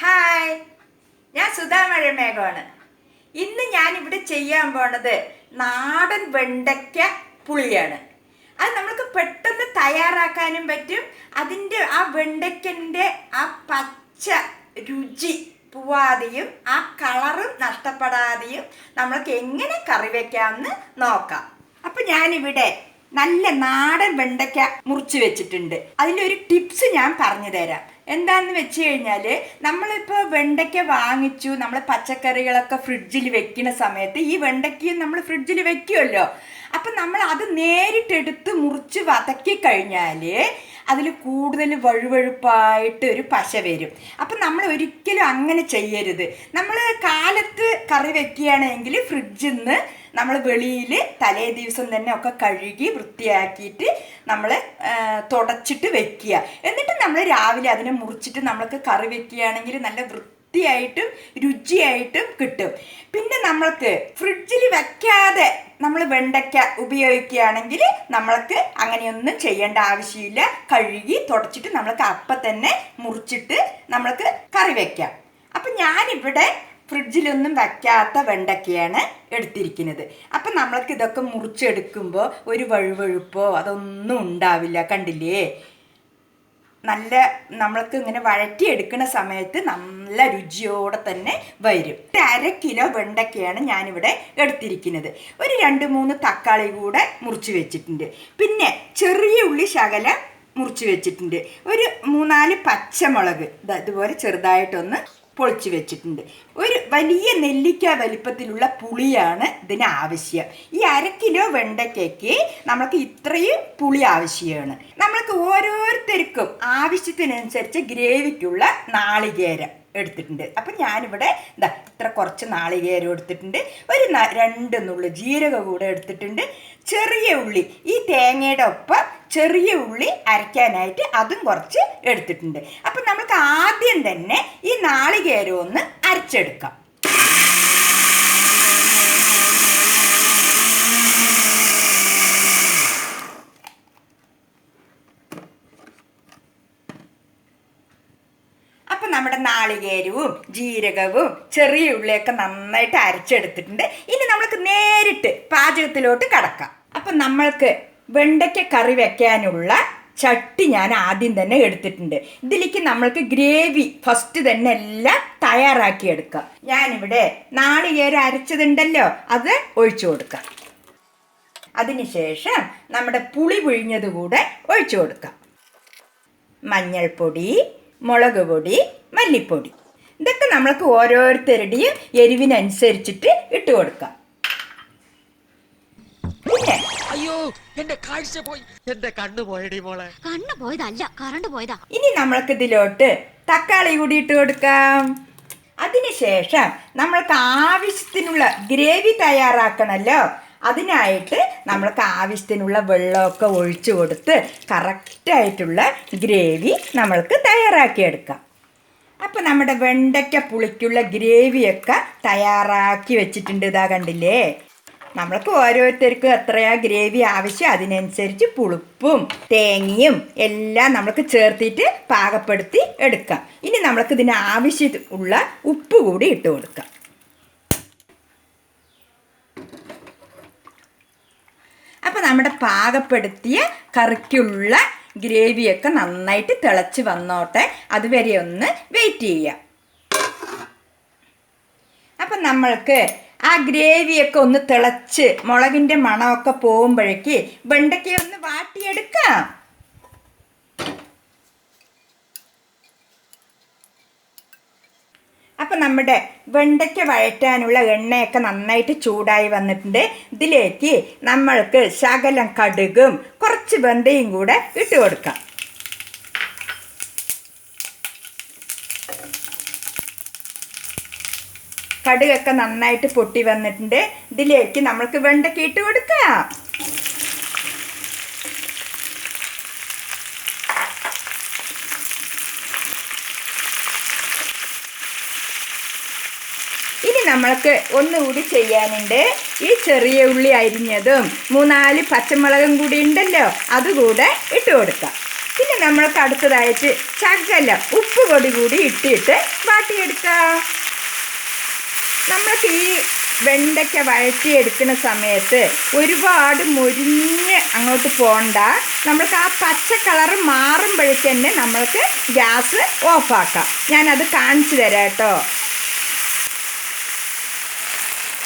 Hi ഞാൻ സുധാ മഴമേഘമാണ് ഇന്ന് ഞാൻ ഇവിടെ ചെയ്യാൻ പോണത് നാടൻ വെണ്ടയ്ക്ക പുളിയാണ്. അത് നമുക്ക് പെട്ടെന്ന് തയ്യാറാക്കാനും പറ്റും. അതിന്റെ ആ വെണ്ടയ്ക്കന്റെ ആ പച്ച രുചി പോവാതെയും ആ കളറും നഷ്ടപ്പെടാതെയും നമ്മൾക്ക് എങ്ങനെ കറി വെക്കാമെന്ന് നോക്കാം. അപ്പം ഞാനിവിടെ നല്ല നാടൻ വെണ്ടയ്ക്ക മുറിച്ച് വെച്ചിട്ടുണ്ട്. അതിന്റെ ഒരു ടിപ്സ് ഞാൻ പറഞ്ഞു തരാം. എന്താന്ന് വെച്ച് കഴിഞ്ഞാൽ നമ്മളിപ്പോൾ വെണ്ടയ്ക്ക വാങ്ങിച്ചു നമ്മൾ പച്ചക്കറികളൊക്കെ ഫ്രിഡ്ജിൽ വെക്കുന്ന സമയത്ത് ഈ വെണ്ടയ്ക്കയും നമ്മൾ ഫ്രിഡ്ജിൽ വെക്കുമല്ലോ അപ്പം നമ്മൾ അത് നേരിട്ടെടുത്ത് മുറിച്ച് വതക്കി കഴിഞ്ഞാൽ അതിൽ കൂടുതൽ വഴുവഴുപ്പായിട്ട് ഒരു പശ വരും. അപ്പം നമ്മൾ ഒരിക്കലും അങ്ങനെ ചെയ്യരുത്. നമ്മൾ കാലത്ത് കറി വെക്കുകയാണെങ്കിൽ ഫ്രിഡ്ജിൽ നിന്ന് നമ്മൾ വെളിയിൽ തലേ ദിവസം തന്നെ ഒക്കെ കഴുകി വൃത്തിയാക്കിയിട്ട് നമ്മൾ തുടച്ചിട്ട് വെക്കുക. എന്നിട്ട് നമ്മൾ രാവിലെ അതിനെ മുറിച്ചിട്ട് നമ്മൾക്ക് കറി വെക്കുകയാണെങ്കിൽ നല്ല വൃത്തിയായിട്ടും രുചിയായിട്ടും കിട്ടും. പിന്നെ നമ്മൾക്ക് ഫ്രിഡ്ജിൽ വെക്കാതെ നമ്മൾ വെണ്ടയ്ക്ക ഉപയോഗിക്കുകയാണെങ്കിൽ നമ്മൾക്ക് അങ്ങനെയൊന്നും ചെയ്യേണ്ട ആവശ്യമില്ല. കഴുകി തുടച്ചിട്ട് നമ്മൾക്ക് അപ്പം തന്നെ മുറിച്ചിട്ട് നമ്മൾക്ക് കറി വയ്ക്കാം അപ്പം ഞാനിവിടെ ഫ്രിഡ്ജിലൊന്നും വയ്ക്കാത്ത വെണ്ടയ്ക്കയാണ് എടുത്തിരിക്കുന്നത്. അപ്പം നമ്മൾക്ക് ഇതൊക്കെ മുറിച്ചെടുക്കുമ്പോൾ ഒരു വഴുവഴുപ്പോ അതൊന്നും ഉണ്ടാവില്ല. കണ്ടില്ലേ? നല്ല നമ്മൾക്ക് ഇങ്ങനെ വഴറ്റിയെടുക്കുന്ന സമയത്ത് നല്ല രുചിയോടെ തന്നെ വരും. ഒരു അര കിലോ വെണ്ടയ്ക്കയാണ് ഞാനിവിടെ എടുത്തിരിക്കുന്നത്. ഒരു രണ്ട് മൂന്ന് തക്കാളി കൂടെ മുറിച്ച് വെച്ചിട്ടുണ്ട്. പിന്നെ ചെറിയ ഉള്ളി ശകലം മുറിച്ച് വെച്ചിട്ടുണ്ട്. ഒരു മൂന്നാൽ പച്ചമുളക് ഇതുപോലെ ചെറുതായിട്ടൊന്ന് പൊളിച്ച് വെച്ചിട്ടുണ്ട്. ഒരു വലിയ നെല്ലിക്ക വലിപ്പത്തിലുള്ള പുളിയാണ് ഇതിന് ആവശ്യം. ഈ അര കിലോ വെണ്ടയ്ക്കയ്ക്ക് നമുക്ക് ഇത്രയും പുളി ആവശ്യമാണ്. നമ്മൾക്ക് ഓരോരുത്തർക്കും ആവശ്യത്തിനനുസരിച്ച് ഗ്രേവിക്കുള്ള നാളികേരം എടുത്തിട്ടുണ്ട്. അപ്പം ഞാനിവിടെ ഇതാ ഇത്ര കുറച്ച് നാളികേരം എടുത്തിട്ടുണ്ട്. ഒരു രണ്ട് നുള്ളു ജീരക കൂടെ എടുത്തിട്ടുണ്ട്. ചെറിയ ഉള്ളി ഈ തേങ്ങയുടെ ഒപ്പം ചെറിയ ഉള്ളി അരയ്ക്കാനായിട്ട് അതും കുറച്ച് എടുത്തിട്ടുണ്ട്. അപ്പം നമുക്ക് ആദ്യം തന്നെ ഈ നാളികേരം ഒന്ന് അരച്ചെടുക്കാം അപ്പം നമ്മുടെ നാളികേരവും ജീരകവും ചെറിയ ഉള്ളിയൊക്കെ നന്നായിട്ട് അരച്ചെടുത്തിട്ടുണ്ട്. ഇനി നമ്മൾക്ക് നേരിട്ട് പാചകത്തിലോട്ട് കടക്കാം. അപ്പം നമ്മൾക്ക് വെണ്ടയ്ക്ക കറി വെക്കാനുള്ള ചട്ടി ഞാൻ ആദ്യം തന്നെ എടുത്തിട്ടുണ്ട്. ഇതിലേക്ക് നമ്മൾക്ക് ഗ്രേവി ഫസ്റ്റ് തന്നെ എല്ലാം തയ്യാറാക്കി എടുക്കാം. ഞാനിവിടെ നാളികേരം അരച്ചതുണ്ടല്ലോ അത് ഒഴിച്ചു കൊടുക്കാം. അതിനുശേഷം നമ്മുടെ പുളി പിഴിഞ്ഞത് കൂടെ ഒഴിച്ചു കൊടുക്കാം. മഞ്ഞൾപ്പൊടി മുളക് പൊടി മല്ലിപ്പൊടി. ഇതൊക്കെ നമ്മൾക്ക് ഓരോരുത്തരുടെയും എരിവിനനുസരിച്ചിട്ട് ഇട്ട് കൊടുക്കാം. അയ്യോ എന്റെ കാഴ്ച പോയി. എന്റെ കണ്ണു പോയടി മോളെ. കണ്ണു പോയതല്ല കറണ്ട് പോയതാ. ഇനി നമ്മൾക്ക് ഇതിലോട്ട് തക്കാളി കൂടി ഇട്ട് കൊടുക്കാം. അതിനുശേഷം നമ്മൾക്ക് ആവശ്യത്തിനുള്ള ഗ്രേവി തയ്യാറാക്കണമല്ലോ അതിനായിട്ട് നമ്മൾക്ക് ആവശ്യത്തിനുള്ള വെള്ളമൊക്കെ ഒഴിച്ചു കൊടുത്ത് കറക്റ്റായിട്ടുള്ള ഗ്രേവി നമ്മൾക്ക് തയ്യാറാക്കിയെടുക്കാം. അപ്പോൾ നമ്മുടെ വെണ്ടയ്ക്ക പുളിക്കുള്ള ഗ്രേവിയൊക്കെ തയ്യാറാക്കി വെച്ചിട്ടുണ്ട് ഇതാ കണ്ടില്ലേ? നമ്മൾക്ക് ഓരോരുത്തർക്കും എത്രയാ ഗ്രേവി ആവശ്യം അതിനനുസരിച്ച് പുളിപ്പും തേങ്ങയും എല്ലാം നമ്മൾക്ക് ചേർത്തിട്ട് പാകപ്പെടുത്തി എടുക്കാം. ഇനി നമ്മൾക്ക് ഇതിന് ആവശ്യമുള്ള ഉപ്പ് കൂടി ഇട്ട് കൊടുക്കാം അപ്പോൾ നമ്മുടെ പാകപ്പെടുത്തിയ കറിക്കുള്ള ഗ്രേവിയൊക്കെ നന്നായിട്ട് തിളച്ച് വന്നോട്ടെ. അതുവരെ ഒന്ന് വെയിറ്റ് ചെയ്യാം അപ്പം നമ്മൾക്ക് ആ ഗ്രേവിയൊക്കെ ഒന്ന് തിളച്ച് മുളകിന്റെ മണമൊക്കെ പോകുമ്പോഴേക്ക് വെണ്ടയ്ക്ക ഒന്ന് വാട്ടിയെടുക്കാം. അപ്പം നമ്മുടെ വെണ്ടയ്ക്ക വഴറ്റാനുള്ള എണ്ണയൊക്കെ നന്നായിട്ട് ചൂടായി വന്നിട്ടുണ്ട്. ഇതിലേക്ക് നമ്മൾക്ക് ശകലം കടുകും കുറച്ച് വെന്തയും കൂടെ ഇട്ട് കൊടുക്കാം. കടുകൊക്കെ നന്നായിട്ട് പൊട്ടി വന്നിട്ടുണ്ട്. ഇതിലേക്ക് നമ്മൾക്ക് വെണ്ടയ്ക്ക് ഇട്ട് കൊടുക്കാം. നമ്മൾക്ക് ഒന്നുകൂടി ചെയ്യാനുണ്ട്. ഈ ചെറിയ ഉള്ളി അരിഞ്ഞതും മൂന്നാൽ പച്ചമുളകും കൂടി ഉണ്ടല്ലോ അതുകൂടെ ഇട്ട് കൊടുക്കാം. പിന്നെ നമ്മൾക്ക് അടുത്തതായിട്ട് ശകലം ഉപ്പ് പൊടി കൂടി ഇട്ടിട്ട് വാട്ടിയെടുക്കാം. നമ്മൾക്ക് ഈ വെണ്ടയ്ക്ക വഴറ്റിയെടുക്കുന്ന സമയത്ത് ഒരുപാട് മുരിഞ്ഞ് അങ്ങോട്ട് പോണ്ട. നമ്മൾക്ക് ആ പച്ച കളർ മാറുമ്പോഴേക്ക് തന്നെ നമ്മൾക്ക് ഗ്യാസ് ഓഫാക്കാം. ഞാനത് കാണിച്ചു തരാം കേട്ടോ.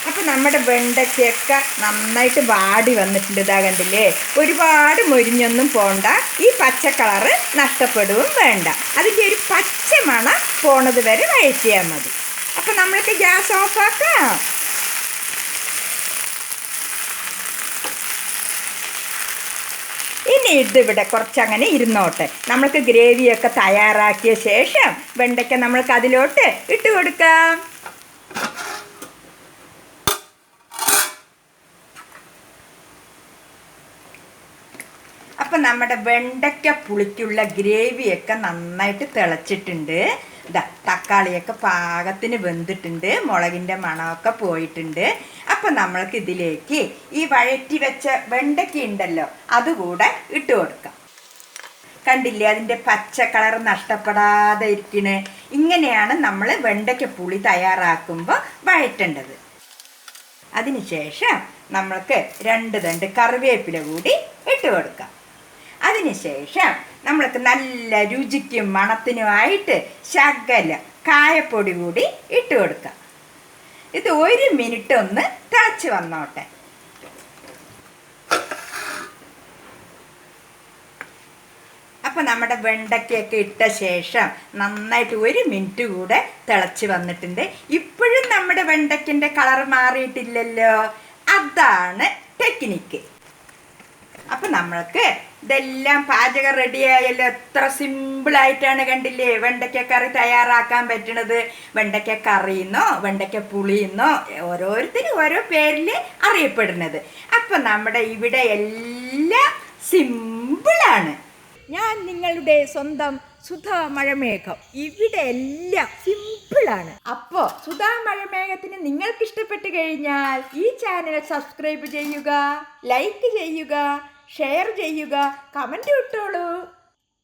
അപ്പം നമ്മുടെ വെണ്ടയ്ക്കൊക്കെ നന്നായിട്ട് വാടി വന്നിട്ടുണ്ട് ഇതാ കണ്ടില്ലേ? ഒരുപാട് മൊരിഞ്ഞൊന്നും പോണ്ട. ഈ പച്ച കളറ് നഷ്ടപ്പെടുകയും വേണ്ട. അതിന്റെ ഒരു പച്ച മണം പോണത് വരെ വഴറ്റിയാൽ മതി. അപ്പം നമ്മൾക്ക് ഗ്യാസ് ഓഫാക്കാം ഇനി ഇതിവിടെ കുറച്ചങ്ങനെ ഇരുന്നോട്ടെ. നമ്മൾക്ക് ഗ്രേവിയൊക്കെ തയ്യാറാക്കിയ ശേഷം വെണ്ടയ്ക്ക നമ്മൾക്ക് അതിലോട്ട് ഇട്ട് കൊടുക്കാം. അപ്പം നമ്മുടെ വെണ്ടയ്ക്ക പുളിക്കുള്ള ഗ്രേവിയൊക്കെ നന്നായിട്ട് തിളച്ചിട്ടുണ്ട്. ഇതാ തക്കാളിയൊക്കെ പാകത്തിന് വെന്തിട്ടുണ്ട്. മുളകിന്റെ മണമൊക്കെ പോയിട്ടുണ്ട്. അപ്പം നമ്മൾക്ക് ഇതിലേക്ക് ഈ വഴറ്റി വെച്ച വെണ്ടയ്ക്ക ഉണ്ടല്ലോ അതുകൂടെ ഇട്ട് കൊടുക്കാം. കണ്ടില്ലേ അതിന്റെ പച്ച കളർ നഷ്ടപ്പെടാതെ ഇരിക്കണേ. ഇങ്ങനെയാണ് നമ്മൾ വെണ്ടയ്ക്ക പുളി തയ്യാറാക്കുമ്പോൾ വഴറ്റേണ്ടത്. അതിനുശേഷം നമ്മൾക്ക് രണ്ട് തണ്ട് കറിവേപ്പില കൂടി ഇട്ട് കൊടുക്കാം. അതിനുശേഷം നമ്മൾക്ക് നല്ല രുചിക്കും മണത്തിനുമായിട്ട് ശകല കായപ്പൊടി കൂടി ഇട്ട് കൊടുക്കാം. ഇത് ഒരു മിനിറ്റ് ഒന്ന് തിളച്ച് വന്നോട്ടെ. അപ്പം നമ്മുടെ വെണ്ടയ്ക്കൊക്കെ ഇട്ട ശേഷം നന്നായിട്ട് ഒരു മിനിറ്റ് കൂടെ തിളച്ച് വന്നിട്ടുണ്ട്. ഇപ്പോഴും നമ്മുടെ വെണ്ടയ്ക്കിന്റെ കളർ മാറിയിട്ടില്ലല്ലോ? അതാണ് ടെക്നിക്ക്. അപ്പം നമ്മൾക്ക് ഇതെല്ലാം പാചകം റെഡിയായല്ലോ എത്ര സിമ്പിളായിട്ടാണ് കണ്ടില്ലേ? വെണ്ടയ്ക്ക കറി തയ്യാറാക്കാൻ പറ്റണത്. വെണ്ടയ്ക്ക കറിയെന്നോ വെണ്ടയ്ക്ക പുളിയെന്നോ ഓരോരുത്തരും ഓരോ പേരിൽ അറിയപ്പെടുന്നത്. അപ്പം നമ്മുടെ ഇവിടെ എല്ലാം സിമ്പിളാണ് ഞാൻ നിങ്ങളുടെ സ്വന്തം സുധാ മഴമേഘം ഇവിടെ എല്ലാം സിമ്പിളാണ് അപ്പോ സുധാ മഴമേഘത്തിന് നിങ്ങൾക്ക് ഇഷ്ടപ്പെട്ട് കഴിഞ്ഞാൽ ഈ ചാനൽ സബ്സ്ക്രൈബ് ചെയ്യുക ലൈക്ക് ചെയ്യുക ഷെയർ ചെയ്യുക കമന്റ് ഇട്ടോളൂ.